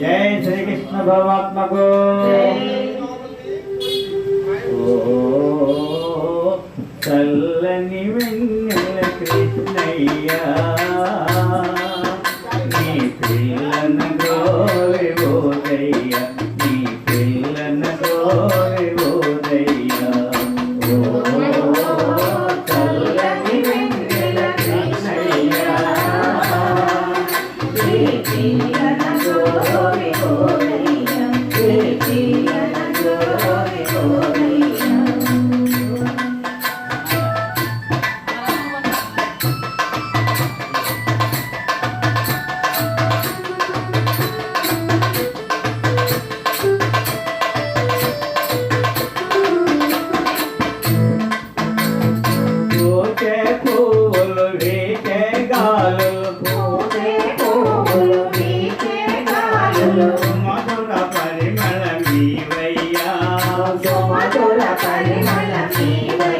జై శ్రీకృష్ణ పరమాత్మకు. ఓ చల్లని వెన్నెల కృష్ణయ్య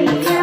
పూచే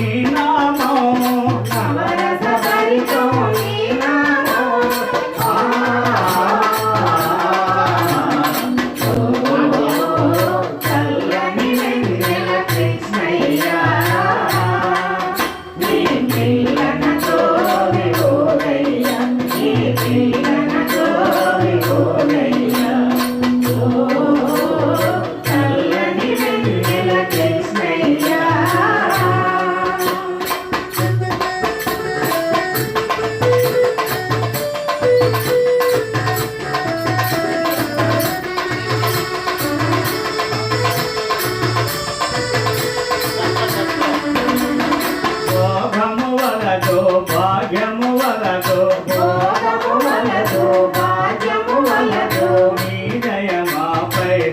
Marina.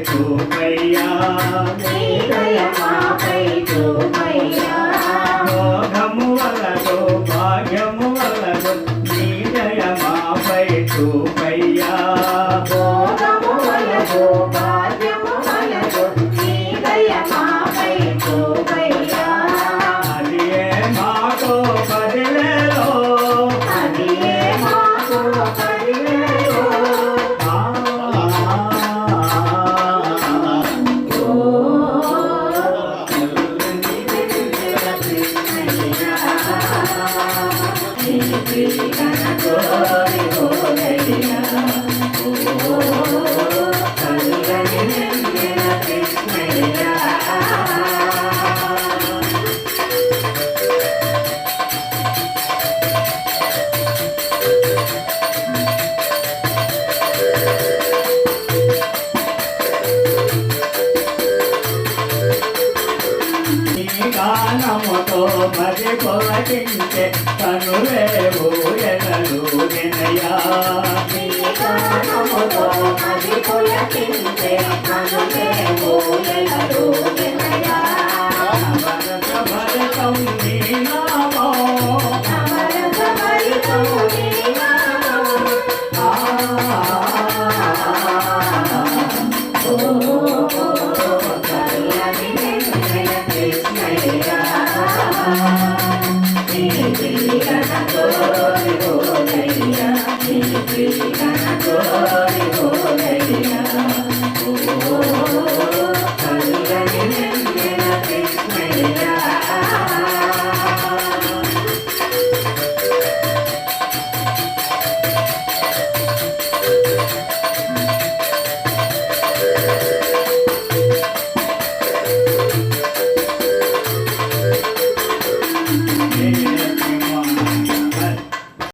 చూపయ్యా భోగము వలదో భాగ్యము వలదు నీ దయమాపై చూపయ్యా గానముతో మది పొలకించే కనులేవు ఎనలు వినయా. పులకించే కనులే 감사합니다.